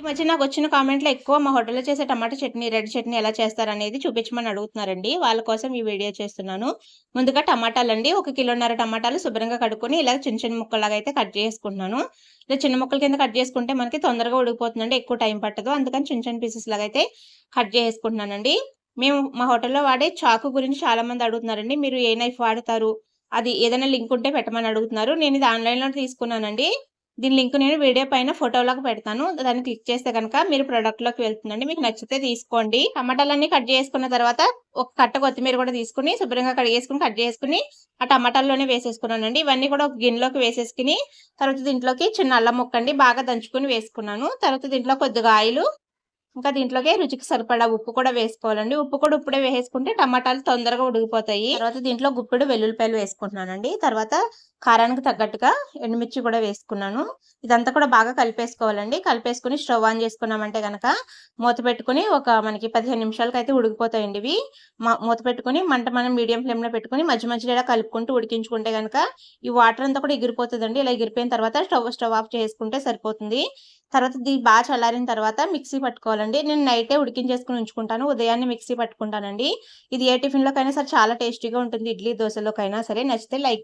ఈ మధ్య నాకు వచ్చిన కామెంట్లో ఎక్కువ మా హోటల్‌లో చేసే టమాటా చట్నీ, రెడ్ చట్నీ ఎలా చేస్తారనేది చూపించమని అడుగుతున్నారండి. వాళ్ళ కోసం ఈ వీడియో చేస్తున్నాను. ముందుగా టమాటాలు అండి ఒక కిలోన్నర టమాటాలు శుభ్రంగా కడుక్కొని ఇలా చిన్న చిన్న ముక్కలాగా అయితే కట్ చేసుకుంటున్నాను. ఇలా చిన్న ముక్కల కింద కట్ చేసుకుంటే మనకి తొందరగా ఉడికిపోతుందండి. ఎక్కువ టైం పట్టదు. అందుకని చిన్న చిన్న పీసెస్ లాగా అయితే కట్ చేసుకుంటున్నానండి. మేము మా హోటల్‌లో వాడే చాకు గురించి చాలా మంది అడుగుతున్నారండి. మీరు ఏ నైఫ్ వాడతారు? అది ఏదైనా లింక్ ఉంటే పెట్టమని అడుగుతున్నారు. నేను ఇది ఆన్‌లైన్‌లో తీసుకున్నానండి. దీని లింక్ నేను వీడియో పైన ఫోటోలోకి పెడతాను. దాన్ని క్లిక్ చేస్తే కనుక మీరు ప్రొడక్ట్‌లోకి వెళ్తుందండి. మీకు నచ్చితే తీసుకోండి. టమాటాలన్నీ కట్ చేసుకున్న తర్వాత ఒక కట్ట కొత్తిమీర కూడా తీసుకొని శుభ్రంగా కడిగేసుకొని కట్ చేసుకుని ఆ టమాటాల్లోనే వేసేసుకున్నానండి. ఇవన్నీ కూడా ఒక గిన్నెలోకి వేసేసుకుని తర్వాత దీంట్లోకి చిన్న అల్లం ముక్కండి బాగా దంచుకొని వేసుకున్నాను. తర్వాత దీంట్లో కొద్దిగా ఆయిలు ఇంకా దీంట్లోకి రుచికి సరిపడా ఉప్పు కూడా వేసుకోవాలండి. ఉప్పు కూడా ఇప్పుడే వేసుకుంటే టమాటాలు తొందరగా ఉడికిపోతాయి. తర్వాత దీంట్లో గుప్పెడు వెల్లుల్లిపాయలు వేసుకుంటున్నానండి. తర్వాత కారానికి తగ్గట్టుగా ఎండుమిర్చి కూడా వేసుకున్నాను. ఇదంతా కూడా బాగా కలిపేసుకోవాలండి. కలిపేసుకొని స్టవ్ ఆన్ చేసుకున్నామంటే గనక మూత పెట్టుకొని ఒక మనకి పదిహేను నిమిషాలకి అయితే ఉడికిపోతాయండి ఇవి. మూత పెట్టుకొని మంట మనం మీడియం ఫ్లేమ్‌లో పెట్టుకొని మధ్య మధ్యలో ఇలా కలుపుకుంటూ ఉడికించుకుంటే గనక ఈ వాటర్ అంతా కూడా ఎగిరిపోతుందండి ఇలా ఎగిరిపోయిన తర్వాత స్టవ్ స్టవ్ ఆఫ్ చేసుకుంటే సరిపోతుంది. తర్వాత ఇది బాగా చల్లారిన తర్వాత మిక్సీ పట్టుకోవాలండి. నేను నైటే ఉడికించేసుకొని ఉంచుకుంటాను. ఉదయాన్నే మిక్సీ పట్టుకుంటానండి. ఇది ఏ టిఫిన్‌లోకైనా సరే చాలా టేస్టీగా ఉంటుంది. ఇడ్లీ, దోశలోకైనా సరే నచ్చితే లైక్